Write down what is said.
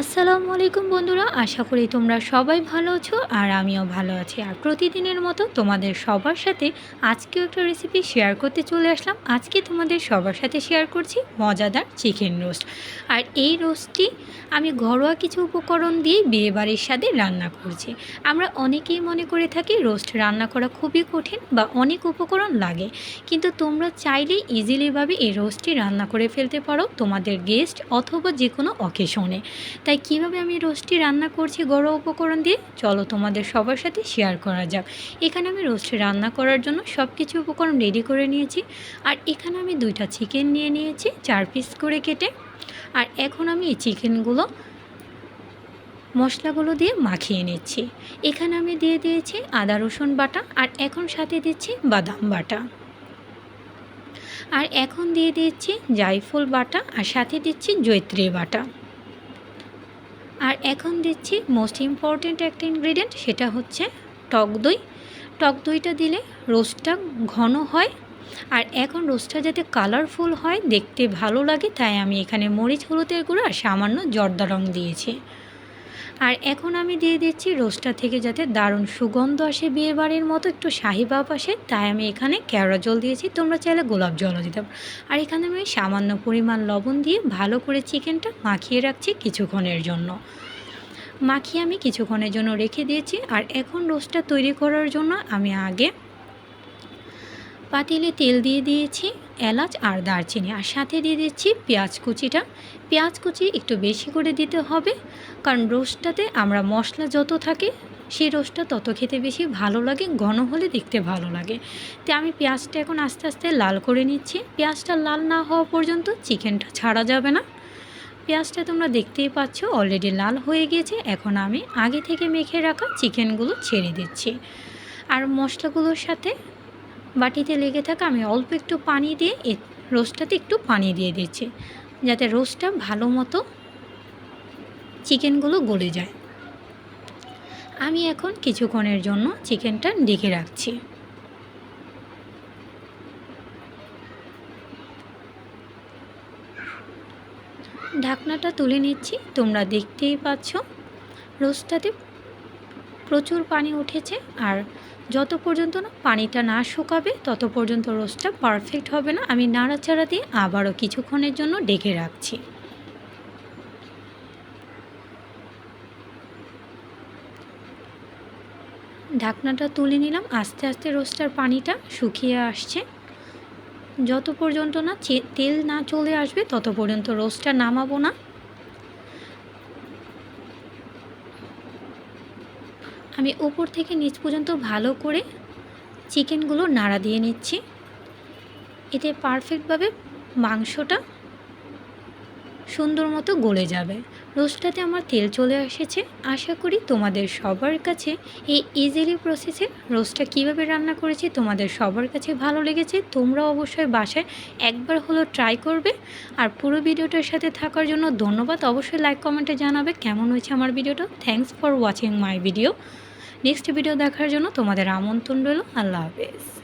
আসসালামু আলাইকুম বন্ধুরা, আশা করি তোমরা সবাই ভালো আছো আর আমিও ভালো আছি। আর প্রতিদিনের মতো তোমাদের সবার সাথে আজকেও একটা রেসিপি শেয়ার করতে চলে আসলাম। আজকে তোমাদের সবার সাথে শেয়ার করছি মজাদার চিকেন রোস্ট আর এই রোস্টটি আমি ঘরোয়া কিছু উপকরণ দিয়ে বিয়েবাড়ির স্বাদে রান্না করছি। আমরা অনেকেই মনে করে থাকি রোস্ট রান্না করা খুবই কঠিন বা অনেক উপকরণ লাগে। কিন্তু তোমরা চাইলেই ইজিলিভাবে এই রোস্টটি রান্না করে ফেলতে পারো তোমাদের গেস্ট অথবা যে কোনো অকেশনে তাই কীভাবে আমি রোস্টটি রান্না করছি ঘরোয়া উপকরণ দিয়ে? চলো তোমাদের সবার সাথে শেয়ার করা যাক। এখানে আমি রোস্টটি রান্না করার জন্য সব কিছু উপকরণ রেডি করে নিয়েছি। আর এখানে আমি দুইটা চিকেন নিয়ে নিয়েছি, চার পিস করে কেটে। আর এখন আমি এই চিকেনগুলো মশলাগুলো দিয়ে মাখিয়ে নিচ্ছি। এখানে আমি দিয়ে দিয়েছি আদা, রসুন বাটা আর এখন সাথে দিচ্ছি বাদাম বাটা। আর এখন দিয়ে দিচ্ছি জায়ফল বাটা আর সাথে দিচ্ছি জৈত্রী বাটা। এখন দিচ্ছি মোস্ট ইম্পর্ট্যান্ট একটা ইনগ্রিডিয়েন্ট সেটা হচ্ছে টক দই। টক দইটা দিলে রোস্টটা ঘন হয় আর এখন রোস্টটা যাতে কালারফুল হয়, দেখতে ভালো লাগে, তাই আমি এখানে মরিচ, হলুদের গুঁড়ো আর সামান্য জর্দা রং দিয়েছি। আর এখন আমি দিয়ে দিচ্ছি রোস্টটা থেকে যাতে দারুণ সুগন্ধ আসে বিয়েবাড়ির মতো, একটু শাহি ভাব আসে, তাই আমি এখানে কেওড়া জল দিয়েছি। তোমরা চাইলে গোলাপ জলও দিতে পারো। আর এখানে আমি সামান্য পরিমাণ লবণ দিয়ে ভালো করে চিকেনটা মাখিয়ে রাখছি কিছুক্ষণের জন্য। মাখিয়ে আমি কিছুক্ষণের জন্য রেখে দিয়েছি আর এখন রোস্টটা তৈরি করার জন্য আমি আগে পাতিলে তেল দিয়ে দিয়েছি, এলাচ আর দারচিনি আর সাথে দিয়ে দিচ্ছি পেঁয়াজ কুচিটা। পেঁয়াজ কুচি একটু বেশি করে দিতে হবে কারণ রোস্টটাতে আমরা মশলা যত থাকে সেই রোস্টটা তত খেতে বেশি ভালো লাগে, ঘন হলে দেখতে ভালো লাগে। তো আমি পেঁয়াজটা এখন আস্তে আস্তে লাল করে নিচ্ছি। পেঁয়াজটা লাল না হওয়া পর্যন্ত চিকেনটা ছাড়া যাবে না। পেঁয়াজটা তোমরা দেখতেই পাচ্ছ অলরেডি লাল হয়ে গিয়েছে এখন আমি আগে থেকে মেখে রাখা চিকেনগুলো ছেড়ে দিচ্ছি। আর মশলাগুলোর সাথে বাটিতে লেগে থাকা আমি অল্প একটু পানি দিয়ে রোস্টটাতে একটু পানি দিয়ে দিচ্ছি, যাতে রোস্টটা ভালো মতো চিকেনগুলো গলে যায়। আমি এখন কিছুক্ষণের জন্য চিকেনটা ডেকে রাখছি। ঢাকনাটা তুলে নিচ্ছি, তোমরা দেখতেই পাচ্ছ। রোস্টটাতে প্রচুর পানি উঠেছে আর যত পর্যন্ত না পানিটা না শুকাবে, তত পর্যন্ত রোস্টটা পারফেক্ট হবে না। আমি নাড়াচাড়া দিয়ে আবারও কিছুক্ষণের জন্য ডেকে রাখছি। ঢাকনাটা তুলে নিলাম, আস্তে আস্তে রোস্টার পানিটা শুকিয়ে আসছে। যত পর্যন্ত না তেল না চলে আসবে, তত পর্যন্ত রোস্টটা নামাবো না। আমি উপর থেকে নিচ পর্যন্ত ভালো করে চিকেনগুলো নাড়া দিয়ে নিচ্ছি। এতে পারফেক্টভাবে মাংসটা সুন্দর মতো গলে যাবে। রোস্টটাতে আমার তেল চলে এসেছে। আশা করি তোমাদের সবার কাছে এই ইজিলি প্রসেসে রোস্টটা কীভাবে রান্না করেছি তোমাদের সবার কাছে ভালো লেগেছে, তোমরা অবশ্যই বাসায় একবার হলো ট্রাই করবে। আর পুরো ভিডিওটার সাথে থাকার জন্য ধন্যবাদ। অবশ্যই লাইক কমেন্টে জানাবে কেমন হয়েছে আমার ভিডিওটা। Thanks for watching my video next video দেখার জন্য তোমাদের আমন্ত্রণ রইল। আল্লাহ হাফেজ।